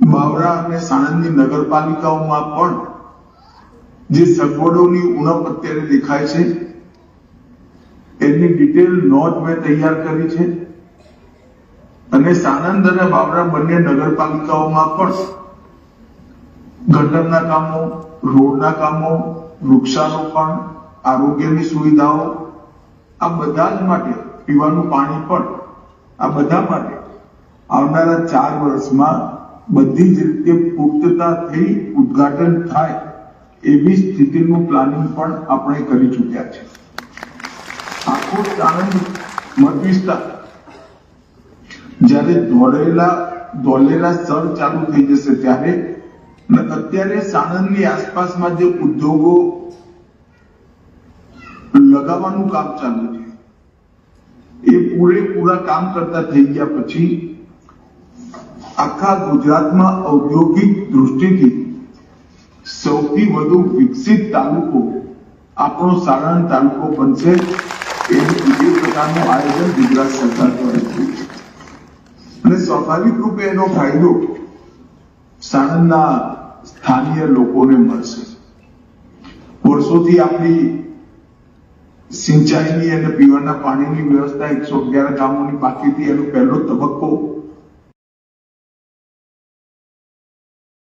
બાવરા અને સાણંદની નગરપાલિકાઓમાં પણ જે સગવડોની ઉણપ અત્યારે દેખાય છે, એની ડિટેલ નોટ મેં તૈયાર કરી છે. અને સાણંદ અને બાવરા બંને નગરપાલિકાઓમાં પણ ગટરના કામો, રોડના કામો, વૃક્ષારોપણ, આરોગ્યની સુવિધાઓ, આ બધા જ માટે પીવાનું પાણી પણ આ બધા માટે આવનારા ચાર વર્ષમાં બધી જ રીતે પુખ્તતા થઈ ઉદ્ઘાટન થાય એવી સ્થિતિનું પ્લાનિંગ પણ આપણે કરી ચૂક્યા છે. આખો સાણંદ મત જ્યારે દોડેલા દોલેલા સર ચાલુ થઈ જશે ત્યારે અત્યારે સાણંદની આસપાસમાં જે ઉદ્યોગો લગાવવાનું કામ ચાલુ છે, એ પૂરેપૂરા કામ કરતા થઈ ગયા પછી આખા ગુજરાતમાં ઔદ્યોગિક દૃષ્ટિથી સૌથી વધુ વિકસિત તાલુકો, આપણો સાણંદ તાલુકો બનશે એવું એ પ્રકારનું આયોજન ગુજરાત સરકાર દ્વારા થયું અને સ્વાભાવિક રૂપે એનો ફાયદો સાણંદના સ્થાનીય લોકોને મળશે. વર્ષોથી આપણી સિંચાઈની અને પીવાના પાણીની વ્યવસ્થા એકસો અગિયાર ગામોની બાકીથી એનો પહેલો તબક્કો